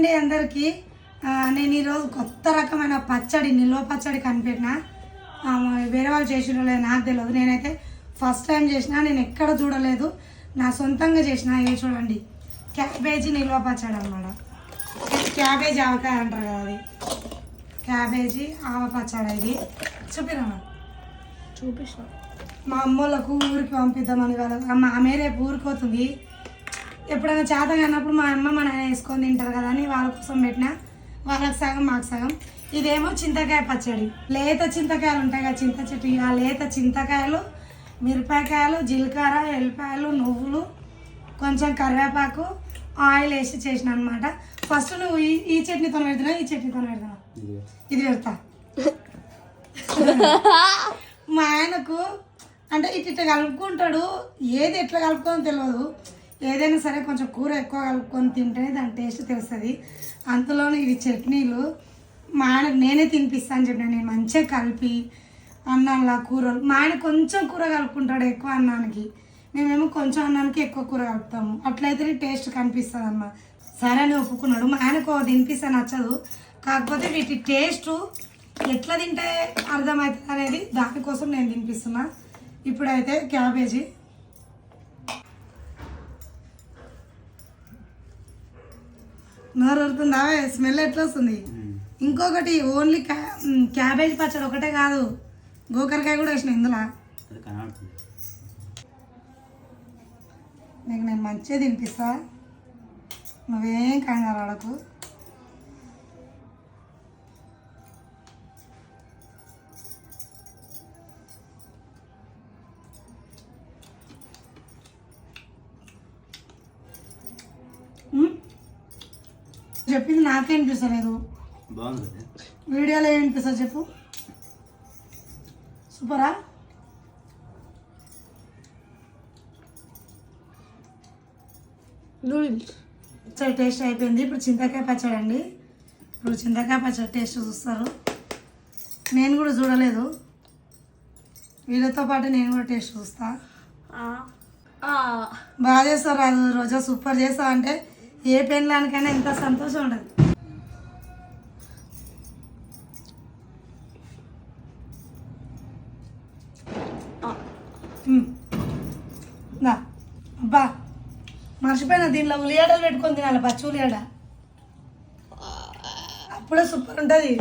అండి అందరికీ. నేను ఈరోజు కొత్త రకమైన పచ్చడి నిల్వ పచ్చడి కనిపెట్టిన. వేరే వాళ్ళు చేసిన లేదు నాకు తెలియదు నేనైతే ఫస్ట్ టైం చేసిన నేను ఎక్కడ చూడలేదు. నా సొంతంగా చేసిన ఏ చూడండి. క్యాబేజీ నిల్వ పచ్చడి అనమాట క్యాబేజీ ఆవకాయ అంటారు కదా అది. క్యాబేజీ ఆవ పచ్చడి ఇది. చూపిరమ్మా చూపిస్తా. మా అమ్మోళ్ళకు ఊరికి పంపిద్దామని వాళ్ళ అమ్మ ఆమె రేపు ఊరికి పోతుంది ఎప్పుడైనా చేత కానప్పుడు మా అమ్మ మా నాన్న వేసుకొని తింటారు కదా అని వాళ్ళ కోసం పెట్టిన. వాళ్ళకి సగం మాకు సగం. ఇదేమో చింతకాయ పచ్చడి. లేత చింతకాయలు ఉంటాయి కదా చింత చెట్టు. ఆ లేత చింతకాయలు మిరపకాయలు జీలకర్ర ఎల్లిపాయలు నువ్వులు కొంచెం కరివేపాకు ఆయిల్ వేసి చేసిన అనమాట ఫస్ట్ నువ్వు ఈ ఈ చట్నీతో పెడుతున్నా ఈ చట్నీతో పెడుతున్నా ఇది పెడతా. మా ఆయనకు అంటే ఇటు ఇట్లా కలుపుకుంటాడు. ఏది ఎట్లా కలుపుకోని తెలియదు. ఏదైనా సరే కొంచెం కూర ఎక్కువ కలుపుకొని తింటేనే దాని టేస్ట్ తెలుస్తుంది. అంతలోనే ఇవి చట్నీలు. మా ఆయన నేనే తినిపిస్తాను చెప్పిన నేను మంచిగా కలిపి అన్నంలా కూరలు. మా ఆయన కొంచెం కూర కలుపుకుంటాడు ఎక్కువ అన్నానికి. మేమేమో కొంచెం అన్నానికి ఎక్కువ కూర కలుపుతాము. అట్లయితే టేస్ట్ కనిపిస్తుంది అమ్మ సరే అని ఒప్పుకున్నాడు. మా ఆయనకు తినిపిస్తే నచ్చదు. కాకపోతే వీటి టేస్ట్ ఎట్లా తింటే అర్థమవుతుంది అనేది దానికోసం నేను తినిపిస్తున్నా. ఇప్పుడైతే క్యాబేజీ నోరు ఊరుతుందా స్మెల్ ఎట్లా వస్తుంది? ఇంకొకటి ఓన్లీ క్యాబేజ్ పచ్చడి ఒకటే కాదు. గోకరకాయ కూడా వేసిన ఇందులో. నీకు నేను మంచిగా తినిపిస్తా. నువ్వేం కంగారు ఆడకు చెప్పింది నాకే బాగుంది. కదా వీడియోలో ఏం వినిపిస్తుంది చెప్పు. సూపరా? నూడిల్స్. పచ్చడి టేస్ట్ అయిపోయింది. ఇప్పుడు చింతకాయ పచ్చడి అండి. ఇప్పుడు చింతకాయ పచ్చడి టేస్ట్ చూస్తారు. నేను కూడా చూడలేదు. వీళ్ళతో పాటు నేను కూడా టేస్ట్ చూస్తా. బాగా చేస్తారు అది రోజా? సూపర్ చేస్తావు అంటే ఏ పెళ్ళానికైనా ఎంత సంతోషం ఉండదు. అబ్బా మర్చిపోయినా దీనిలో ఉల్లిగడ్డలు పెట్టుకొని తినాలి పచ్చి ఉల్లిగడ్డ. అప్పుడే సూపర్ ఉంటుంది.